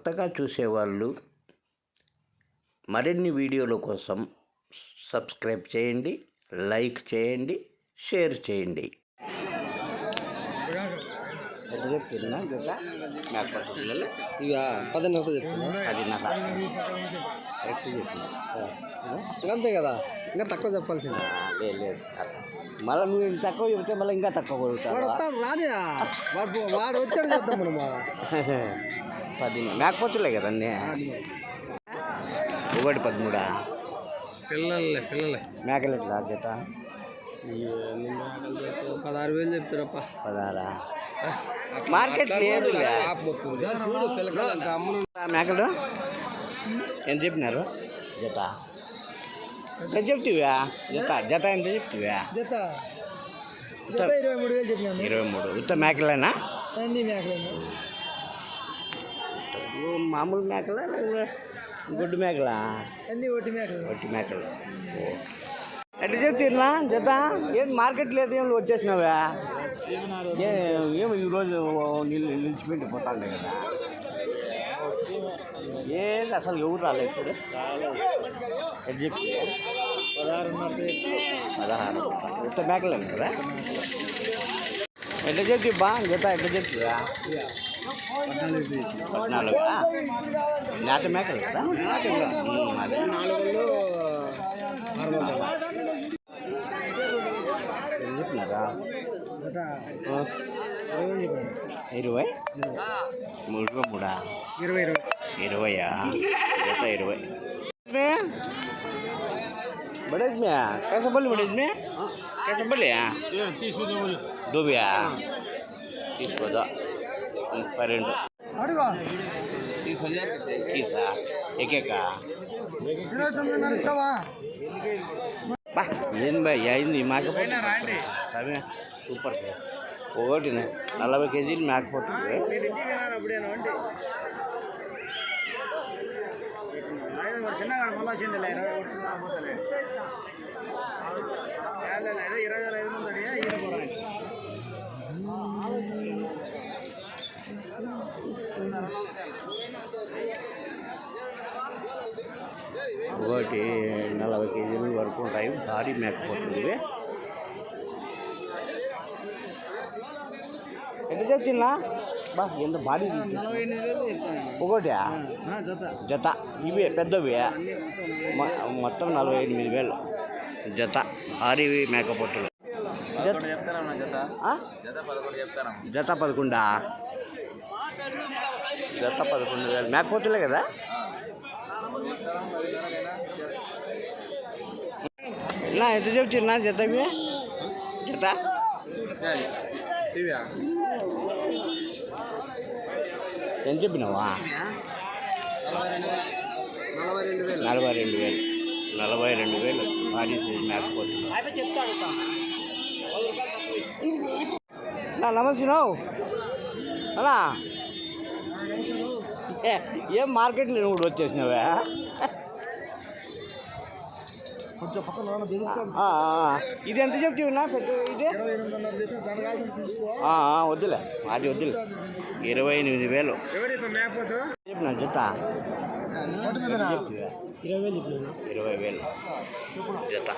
కొత్తగా చూసేవాళ్ళు మరిన్ని వీడియోల కోసం సబ్స్క్రైబ్ చేయండి లైక్ చేయండి షేర్ చేయండి. ఎంత చెప్తున్నా జత మేకపోతు పిల్లలు ఇవి పదిన్నరకు చెప్తున్నా పదిన్నర కరెక్ట్ చెప్తున్నా అంతే కదా ఇంకా తక్కువ చెప్పాల్సింది లేదు లేదు మళ్ళీ నువ్వు ఇంత తక్కువ చెప్తే మళ్ళీ ఇంకా తక్కువ వాడు కొడుతావా వస్తాడు రాని వాడు వాడు వచ్చాడు చేద్దాం మనం పది మేకపోతులే కదండి ఒకటి పదమూడా పిల్లలే పిల్లలే మేకలు ఎట్లా జత పదహారు వేలు చెప్తారప్ప పదహారా? మార్కెట్ లేదు మేకలు ఎంత చెప్పినారు? జత. ఎంత చెప్తివా? జత జత ఎంత చెప్తివా? జత. ఇరవై మూడు వేలు చెప్పినాను ఇరవై మూడు. ఉత్త మేకలేనా? అన్ని మేకలు. ఓ మామూలు మేకలా గుడ్డు మేకలా? అన్ని ఒట్టి మేకలు. వట్టి మేకలు. ఎట్లా చెప్తున్నా జత? ఏం మార్కెట్ లేదు ఏం వచ్చేసినావా? ఏమి ఈరోజు నీళ్ళు నిలిచిపెట్టి పోతాండే కదా? ఏది అసలు ఎవరు రాలేదు ఇప్పుడు? చెప్పి పదహారు. ఇంత మేకలేదు కదా? ఎట్లా చెప్తి బా జత ఎట్లా చెప్తురా పద్నాలుగు. నేత మేకలు కదా ఉమ్, అదే. నాలుగు ఏం చెప్పినారా జత ఆ, ఇరవై మూడు మూడా ఇరవై ఇరవై ఇరవయా జత ఇరవై बड़े में कैसे बोले बड़े में कैसे बोले दो भैया तीस बता पर तीस हजार तीस एक एक का బా ఏం బా అయింది మేకపోతే సరే సూపర్ ఒకటి నలభై కేజీలు మేకపోతుంది చిన్నగాడు మళ్ళీ వచ్చిందిలే ఇరవై ఒకటి నలభై కేజీలు వరకు ఉంటాయి. భారీ మేకపోతుంది ఎంత చెప్తున్నా బా ఎంత భారీ ఒకటి? జత. ఇవే పెద్దవి. మొత్తం నలభై ఎనిమిది వేలు. జత. భారీ మేకపోతులు. జత పదకొండా? జత పదకొండు వేలు. మేకపోతులే కదా? నా ఎంత చెప్తున్నా జత ఇవి? జత? ఎంత చెప్పినావా? నలభై రెండు వేలు. నలభై రెండు వేలు. నలభై రెండు వేలు. భారీ సైజు మేకపోతులు నా నమస్తే అలా? ఏ- ఏం మార్కెట్లో నువ్వు కూడా వచ్చేసినావా? కొంచెం పక్కన ఇది ఎంత చెప్తున్నా పెద్ద ఇది? వద్దులే. అది వద్దులే. ఇరవై ఎనిమిది వేలు. చెప్పిన జత. ఇరవై వేలు జత.